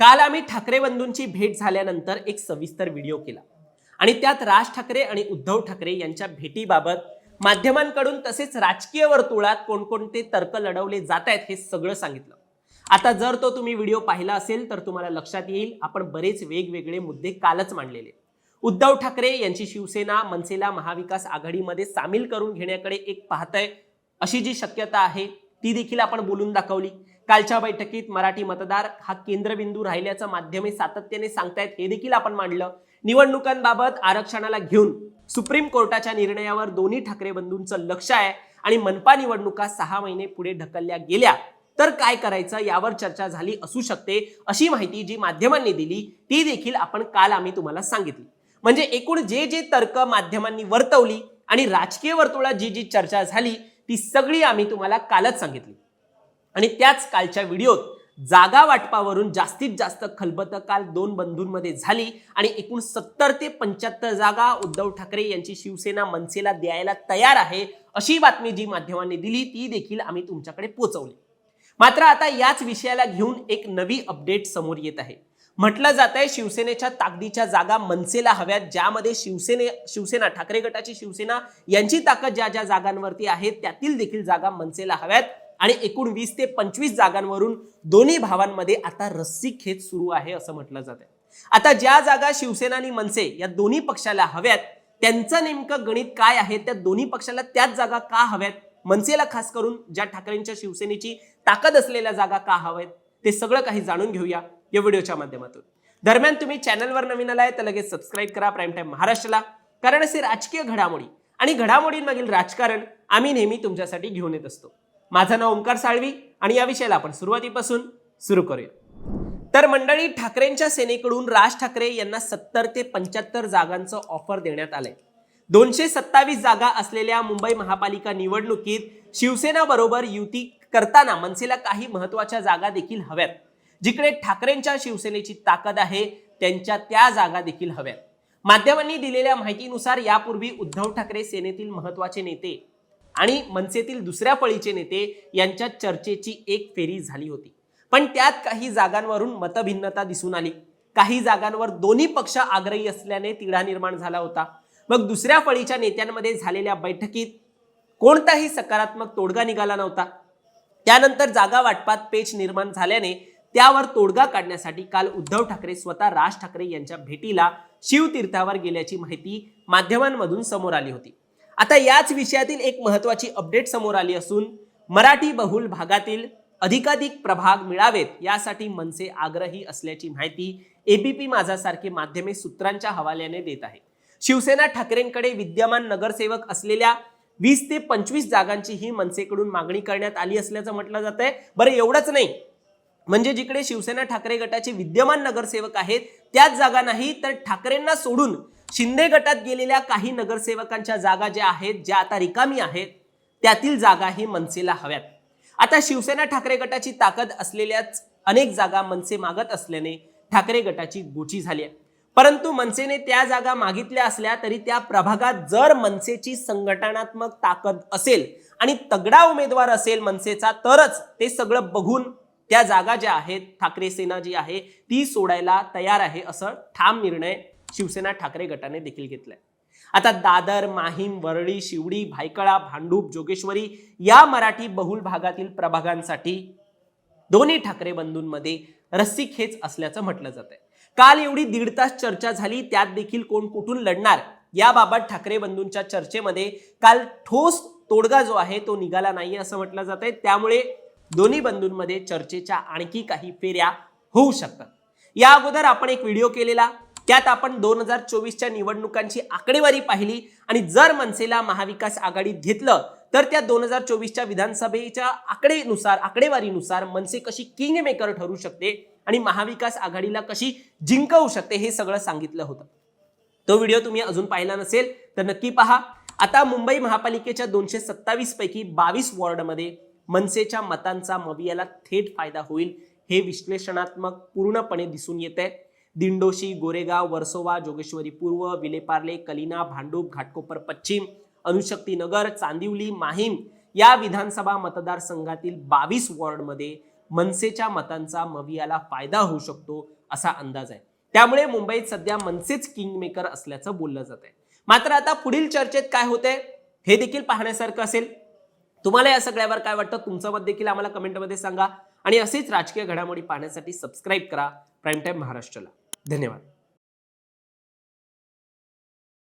काल आम्ही ठाकरे बंधूंची भेट झाल्यानंतर एक सविस्तर व्हिडिओ केला. आणि त्यात राज ठाकरे आणि उद्धव ठाकरे यांच्या भेटीबाबत माध्यमांकडून तसेच राजकीय वर्तुळात कोणकोणते तर्क लढवले जात आहेत हे सगळं सांगितलं. आता जर तो तुम्ही व्हिडिओ पाहिला असेल तर तुम्हाला लक्षात येईल आपण बरेच वेगवेगळे मुद्दे कालच मांडलेले उद्धव ठाकरे यांची शिवसेना मनसेला महाविकास आघाडीमध्ये सामील करून घेण्याकडे एक पाहतंय अशी जी शक्यता आहे ती देखील आपण बोलून दाखवली. कालच्या बैठकीत मराठी मतदार हा केंद्रबिंदू राहिल्याचं माध्यमे सातत्याने सांगतायत हे देखील आपण मांडलं. निवडणुकांबाबत आरक्षणाला घेऊन सुप्रीम कोर्टाच्या निर्णयावर दोन्ही ठाकरे बंधूंचं लक्ष आहे आणि मनपा निवडणुका सहा महिने पुढे ढकलल्या गेल्या. तर काय करायचं यावर चर्चा झाली असू शकते अशी माहिती जी माध्यमांनी दिली ती देखील आपण काल आम्ही तुम्हाला सांगितली. म्हणजे एकूण जे जे तर्क माध्यमांनी वर्तवली आणि राजकीय वर्तुळात जी जी चर्चा झाली ती सगळी आम्ही तुम्हाला कालच सांगितली. आणि त्याच कालच्या व्हिडिओत जागा वाटपावरून जास्तीत जास्त खलबत काल दोन बंधूंमध्ये झाली आणि एकूण सत्तर ते पंच्याहत्तर जागा उद्धव ठाकरे यांची शिवसेना मनसेला द्यायला तयार आहे अशी बातमी जी माध्यमांनी दिली ती देखील आम्ही तुमच्याकडे पोहोचवली मात्र आता याच विषयाला घेऊन एक नवी अपडेट समोर येत आहे. म्हटलं जात आहे शिवसेनेच्या ताकदीच्या जागा मनसेला हव्यात ज्यामध्ये शिवसेने शिवसेना ठाकरे गटाची शिवसेना यांची ताकद ज्या ज्या जागांवरती आहे त्यातील देखील जागा मनसेला हव्यात. आणि एकूण वीस ते पंचवीस जागांवरून दोन्ही भावांमध्ये आता रस्सी खेच सुरू आहे असं म्हटलं जात आहे. आता ज्या जागा शिवसेना आणि मनसे या दोन्ही पक्षाला हव्यात त्यांचं नेमकं गणित काय आहे? त्या दोन्ही पक्षाला त्याच जागा का हव्यात? मनसेला खास करून ज्या ठाकरेंच्या शिवसेनेची ताकद असलेल्या जागा का हव्यात? ते सगळं काही जाणून घेऊया या व्हिडिओच्या माध्यमातून. दरम्यान तुम्ही चॅनलवर नवीन आलाय तर लगेच सबस्क्राईब करा प्राईम टाईम महाराष्ट्राला. कारण असे राजकीय घडामोडी आणि घडामोडींमागील राजकारण आम्ही नेहमी तुमच्यासाठी घेऊन येत असतो. माझं नाव ओंकार साळवी आणि या विषयाला आपण सुरुवातीपासून सुरू करूया. तर मंडळी ठाकरेंच्या सेनेकडून राज ठाकरे यांना सत्तर ते पंच्याहत्तर जागांचं ऑफर देण्यात आलंय. दोनशे सत्तावीस जागा असलेल्या मुंबई महापालिका निवडणुकीत शिवसेना बरोबर युती करताना मनसेला काही महत्त्वाच्या जागा देखील हव्यात जिकडे ठाकरेंच्या शिवसेनेची ताकद आहे त्यांच्या त्या जागा देखील हव्यात. माध्यमांनी दिलेल्या माहितीनुसार यापूर्वी उद्धव ठाकरे सेनेतील महत्त्वाचे नेते आणि मनसेतील दुसऱ्या फळीचे नेते यांच्या चर्चेची एक फेरी झाली होती. पण त्यात काही जागांवरून मतभिन्नता दिसून आली. काही जागांवर दोन्ही पक्ष आग्रही असल्याने तिढा निर्माण झाला होता. मग दुसऱ्या फळीच्या नेत्यांमध्ये झालेल्या बैठकीत कोणताही सकारात्मक तोडगा निघाला नव्हता. त्यानंतर जागा वाटपात पेच निर्माण झाल्याने त्यावर तोडगा काढण्यासाठी काल उद्धव ठाकरे स्वतः राज ठाकरे यांच्या भेटीला शिवतीर्थावर गेल्याची माहिती माध्यमांमधून समोर आली होती. आता याच विषयातील एक महत्वाची अपडेट समोर आली असून मराठी बहुल भागातील अधिकाधिक प्रभाग मिळावेत यासाठी मनसे आग्रही असल्याची माहिती एबीपी माझासारखे माध्यमे सूत्रांच्या हवाल्याने देत आहे. शिवसेना ठाकरेंकडे विद्यमान नगरसेवक असलेल्या वीस ते पंचवीस जागांची ही मनसेकडून मागणी करण्यात आली असल्याचं म्हटलं जात आहे बरं एवढंच नाही. म्हणजे जिकडे शिवसेना ठाकरे गटाचे विद्यमान नगरसेवक आहेत त्याच जागा नाही तर ठाकरेंना सोडून शिंदे गटात गेलेल्या काही नगरसेवकांच्या जागा ज्या आहेत ज्या आता रिकामी आहेत त्यातील जागा ही मनसेला हव्यात. आता शिवसेना ठाकरे गटाची ताकद असलेल्याच अनेक जागा मनसे मागत असल्याने ठाकरे गटाची गोची झाली आहे. परंतु मनसेने त्या जागा मागितल्या असल्या तरी त्या प्रभागात जर मनसेची संघटनात्मक ताकद असेल आणि तगडा उमेदवार असेल मनसेचा तरच ते सगळं बघून त्या जागा ज्या आहेत ठाकरे सेना जी आहे ती सोडायला तयार आहे असं ठाम निर्णय शिवसेना ठाकरे गटाने देखील घेतलाय. आता दादर माहीम वरळी शिवडी भायकळा भांडूप जोगेश्वरी या मराठी बहुल भागातील प्रभागांसाठी दोन्ही ठाकरे बंधूंमध्ये रस्सी खेच असल्याचं म्हटलं जात आहे काल एवढी दीड तास चर्चा झाली त्यात देखील कोण कुठून लढणार याबाबत ठाकरे बंधूंच्या चर्चेमध्ये काल ठोस तोडगा जो आहे तो निघाला नाही असं म्हटलं जात आहे त्यामुळे दोन्ही बंधूंमध्ये चर्चेच्या आणखी काही फेऱ्या होऊ शकतात. या अगोदर आपण एक व्हिडिओ केलेला त्यात आपण दोन हजार चोवीसच्या निवडणुकांची आकडेवारी पाहिली आणि जर मनसेला महाविकास आघाडीत घेतलं तर त्या दोन हजार चोवीसच्या विधानसभेच्या आकडेनुसार आकडेवारीनुसार मनसे कशी किंग मेकर ठरू शकते आणि महाविकास आघाडीला कशी जिंकवू शकते हे सगळं सांगितलं होतं. तो व्हिडिओ तुम्ही अजून पाहिला नसेल तर नक्की पहा. आता मुंबई महापालिकेच्या दोनशे सत्तावीस पैकी बावीस वॉर्डमध्ये मनसेच्या मतांचा मवियाला थेट फायदा होईल हे विश्लेषणात्मक पूर्णपणे दिसून येत आहे दिंडोशी गोरेगाव वर्सोवा जोगेश्वरी पूर्व विलेपार्ले कलिना भांडूप घाटकोपर पश्चिम अनुशक्तीनगर चांदिवली माहीम या विधानसभा मतदारसंघातील बावीस वॉर्डमध्ये मनसेच्या मतांचा मवियाला फायदा होऊ शकतो असा अंदाज आहे. त्यामुळे मुंबईत सध्या मनसेच किंगमेकर असल्याचं बोललं जात आहे मात्र आता पुढील चर्चेत काय होते हे देखील पाहण्यासारखं असेल. तुम्हाला या सगळ्यावर काय वाटतं तुमचं मत देखील आम्हाला कमेंटमध्ये सांगा. आणि असेच राजकीय घडामोडी पाहण्यासाठी सबस्क्राईब करा. प्राईम टाईम महाराष्ट्राला. धन्यवाद